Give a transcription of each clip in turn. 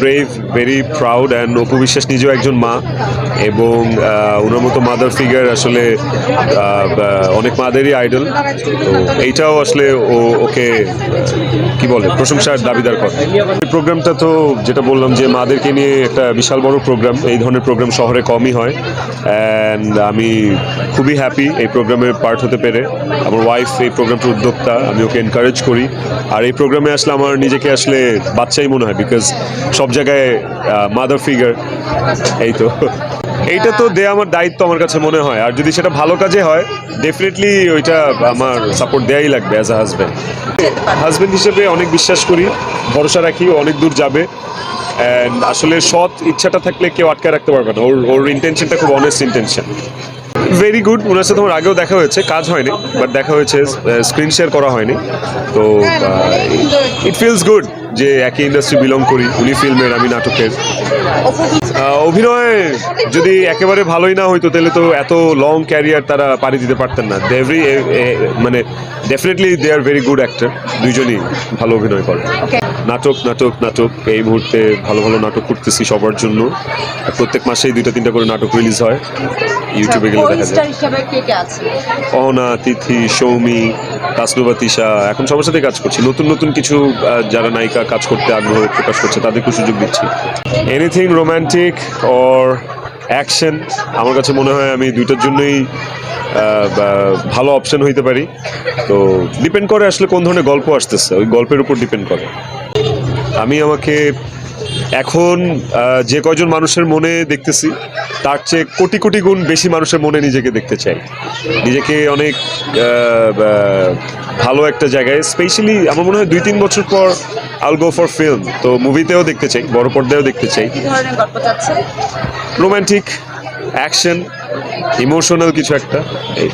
Brave very proud and Apu Biswas নিজেও একজন মা, এবং ওনার মতো মাদার ফিগার আসলে অনেক মাদেরই আইডল তো এইটাও আসলে ও, ওকে কি বলে, প্রশংসার দাবিদার করে। এই প্রোগ্রামটা তো যেটা বললাম যে মাদেরকে নিয়ে একটা বিশাল বড় প্রোগ্রাম এই ধরনের প্রোগ্রাম শহরে কমই হয়। অ্যান্ড আমি খুবই হ্যাপি এই প্রোগ্রামের পার্ট হতে পেরে। আমার ওয়াইফ এই প্রোগ্রামটার উদ্যোক্তা, আমি ওকে এনকারেজ করি। আর এই প্রোগ্রামে আসলে আমার নিজেকে আসলে বাচ্চাই মনে হয় বিকজ সব জায়গায় মাদার ফিগার এই তো। এইটা তো দেয়া আমার দায়িত্ব আমার কাছে মনে হয়। আর যদি সেটা ভালো কাজে হয় ডেফিনেটলি ওইটা আমার সাপোর্ট দেয়াই লাগবে অ্যাজ আ হাজব্যান্ড হাজব্যান্ড হিসেবে অনেক বিশ্বাস করি, ভরসা রাখি অনেক দূর যাবে। অ্যান্ড আসলে সৎ ইচ্ছাটা থাকলে কেউ আটকে রাখতে পারবে না। ওর ওর ইন্টেনশনটা খুব অনেস্ট ইন্টেনশন ভেরি গুড ওনার সাথে আমার আগেও দেখা হয়েছে, কাজ হয়নি বাট দেখা হয়েছে স্ক্রিন শেয়ার করা হয়নি। তো ইট ফিলস গুড যে একই ইন্ডাস্ট্রি বিলং করি উনি ফিল্মের আমি নাটকের। অভিনয় যদি একেবারে ভালোই না হইতো তাহলে তো এত লং ক্যারিয়ার তারা পাড়ি দিতে পারতেন না। এভরি মানে definitely they are very good actor দুইজনই ভালো অভিনয় করে। নাটক নাটক নাটক এই মুহূর্তে ভালো ভালো নাটক করতেছি সবার জন্য। প্রত্যেক মাসেই দুইটা তিনটা করে নাটক রিলিজ হয়। ইউটিউবে গেলে দেখা যায়। স্টার হিসেবে কে কে আছে? অহনা তিথি সৌমি তাসনুবা এখন সবার সাথে কাজ করছি। নতুন নতুন কিছু যারা নায়িকা কাজ করতে আগ্রহ প্রকাশ করছে, তাদেরকে সুযোগ দিচ্ছি। এনিথিং রোম্যান্টিক অর অ্যাকশন আমার কাছে মনে হয় আমি দুইটার জন্যই ভালো অপশন হইতে পারি। তো ডিপেন্ড করে আসলে কোন ধরনের গল্প আসতেছে, ওই গল্পের উপর ডিপেন্ড করে। আমি আমাকে এখন যে কয়জন মানুষের মনে দেখতেছি তার চেয়ে কোটি কোটি গুণ বেশি মানুষের মনে নিজেকে দেখতে চাই। নিজেকে অনেক ভালো একটা জায়গায় স্পেশালি আমার মনে হয় দুই তিন বছর পর আল গো ফর ফিল্ম তো মুভিতেও দেখতে চাই বড় পর্দায়ও দেখতে চাই। কি ধরনের গল্প চাচ্ছে? রোমান্টিক অ্যাকশন ইমোশনাল কিছু একটা এই।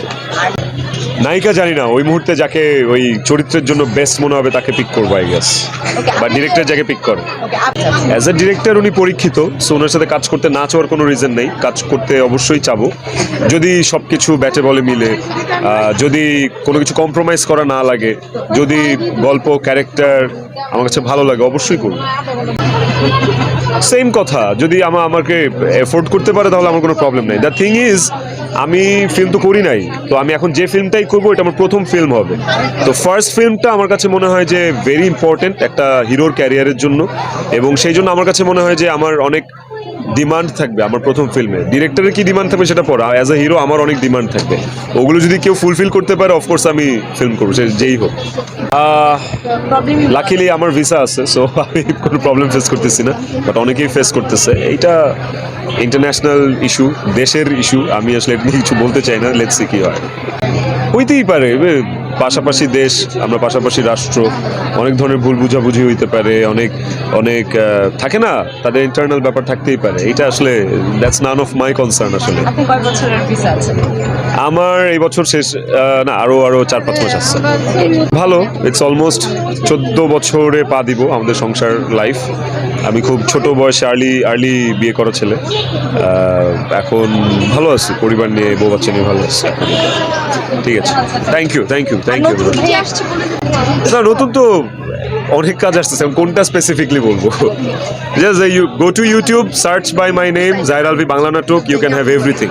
নায়িকা জানি না ওই মুহূর্তে যাকে ওই চরিত্রের জন্য বেস্ট মনে হবে তাকে পিক করব আই গেস বা ডিরেক্টর যাকে পিক করে। অ্যাজ এ ডিরেক্টর উনি পরীক্ষিত সো ওনার সাথে কাজ করতে না চাওয়ার কোনো রিজন নেই। কাজ করতে অবশ্যই চাবো। যদি সব কিছু ব্যাটে বলে মিলে যদি কোনো কিছু কম্প্রোমাইজ করা না লাগে যদি গল্প ক্যারেক্টার আমার কাছে ভালো লাগে অবশ্যই করব। সেম কথা যদি আমার আমাকে এফোর্ড করতে পারে তাহলে আমার কোনো প্রবলেম নেই। দ্য থিং ইজ আমি ফিল্ম তো করি নাই, তো আমি এখন যে ফিল্মটাই করব, এটা আমার প্রথম ফিল্ম হবে। তো ফার্স্ট ফিল্মটা আমার কাছে মনে হয় যে ভেরি ইম্পর্টেন্ট একটা হিরোর ক্যারিয়ারের জন্য এবং সেই জন্য আমার কাছে মনে হয় যে আমার অনেক ডিমান্ড থাকবে, আমার প্রথম ফিল্মে ডিরেক্টরের কি ডিমান্ড থাকবে সেটা পর অ্যাজ এ হিরো আমার অনেক ডিমান্ড থাকবে। ওগুলো যদি কেউ ফুলফিল করতে পারে অফকোর্স আমি ফিল্ম করব, সে যেই হোক। লাকিলি আমার ভিসা আছে সো আমি কোনো প্রবলেম ফেস করতেছি না বাট অনেকেই ফেস করতেছে। এইটা ইন্টারন্যাশনাল ইস্যু দেশের ইস্যু আমি আসলে কিছু বলতে চাই না লেটস কি হয়। হইতেই পারে পাশাপাশি দেশ আমরা পাশাপাশি রাষ্ট্র অনেক ধরনের ভুল বুঝাবুঝি হইতে পারে অনেক অনেক থাকে না তাদের ইন্টারনাল ব্যাপার থাকতেই পারে। এটা আসলে that's none of my concern আসলে। আমার এই বছর শেষ না আরও আরও চার পাঁচ মাস আসছে ভালো ইটস অলমোস্ট চোদ্দ বছরে পা দিব আমাদের সংসার লাইফ আমি খুব ছোট বয়সে আর্লি আর্লি বিয়ে করা ছেলে। এখন ভালো আছি পরিবার নিয়ে বউ বাচ্চা নিয়ে ভালো আছি। ঠিক আছে। Thank you thank you thank you না নতুন তো অনেক কাজ আসতেছে। আমি কোনটা স্পেসিফিকলি বলব? Just you go to YouTube search by my name Zahir Alvi Bangla নাটক ইউ ক্যান হ্যাভ এভরিথিং